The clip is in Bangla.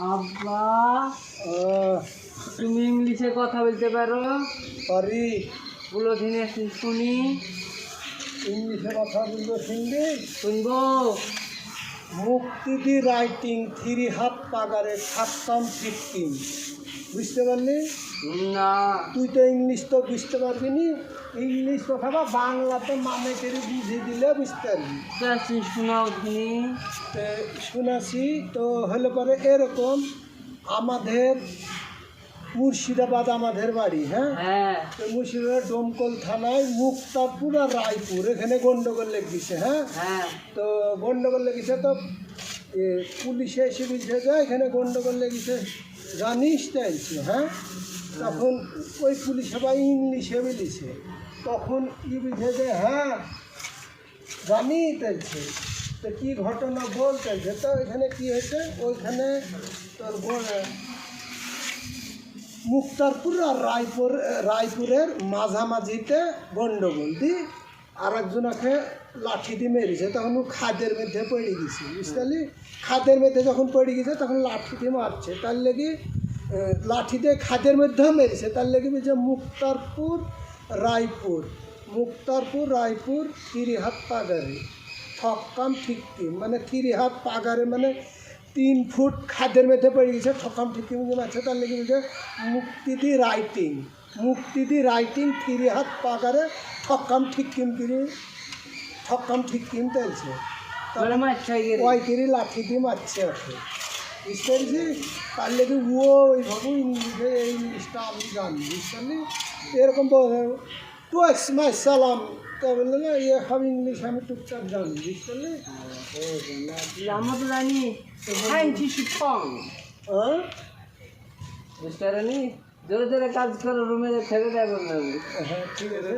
আব্বা ও তুমি ইংলিশে কথা বলতে পারো? পারি। বলো শুনে শুনি। ইংলিশে কথা বলব শুনবি? শুনব। মুক্তিদি রাইটিং থ্রি হাত পাগারে সাতটাম ফিফটিন বুঝতে পারলি? না। তুই তো ইংলিশ তো বুঝতে পারবি নি। ইংলিশ কথা বা বাংলাতে মানে করে বুঝিয়ে দিলে বুঝতে পারবি। শোনাও দিনি তো হলে পরে এরকম আমাদের মুর্শিদাবাদ আমাদের বাড়ি হ্যাঁ? হ্যাঁ। তো মুর্শিদাবাদ ডোমকল থানায় মুক্তারপুর আর রায়পুর এখানে গন্ডগোল লেগেছে হ্যাঁ? হ্যাঁ। তো গন্ডগোল লেগেছে তো পুলিশে এসে বলছে যে এখানে গন্ডগোল লেগেছে। জানিস চাইছি হ্যাঁ? তখন ওই পুলিশ সবাই ইংলিশে বলেছে। তখন কি বলছে যে হ্যাঁ জানি চাইছে তো। কী ঘটনা বলতেছে? তো এখানে কি হয়েছে? ওইখানে তোর মুক্তারপুর আর রায়পুর রায়পুরের মাঝামাঝিতে গন্ডগোল, দি? আর একজনকে লাঠি দিয়ে মেরেছে, তখন ও খাদের মধ্যে পড়ে গেছে বুঝতে খাদের মধ্যে যখন পড়ে গেছে, তখন লাঠি দিয়ে মারছে। তার লেগে লাঠি দিয়ে খাদের মধ্যেও মেরেছে। তার লেগে বলছে, মুক্তারপুর, রায়পুর মুক্তারপুর, রায়পুর তিরিহাত পাগারে। ঠকাম ঠিকটিম মানে তিরিহাত পাগারে মানে তিন ফুট খাদের মধ্যে পড়ে গেছে ঠকাম ঠিকটিম যে মারছে তার লেগে বলছে মুক্তিদি রাইটিং মুক্তিদি রাইটিং তিরিহাত পাগারে ঠকাম ঠিকটিম কিরি ঠকাম ঠিকটিম তেলছে বলে মাছ খাই গেলে ওই কিরি লাঠি দিয়ে মারছে ওকে। বুঝতে পেরেছিস তার লেগে ও ওইভাবে ইংলিশে এই ইংলিশটা আমি জানি বুঝতে পারলি এরকম টু এক্স মাই সালাম তা বললে না ইয়ে সব ইংলিশ আমি টুকটাক জানি বুঝতে পারলি আমরা তো জানি হ্যাঁ? বুঝতে পারেনি জোরে জোরে কাজ করো রুমে থেকে যাব না হ্যাঁ ঠিক আছে।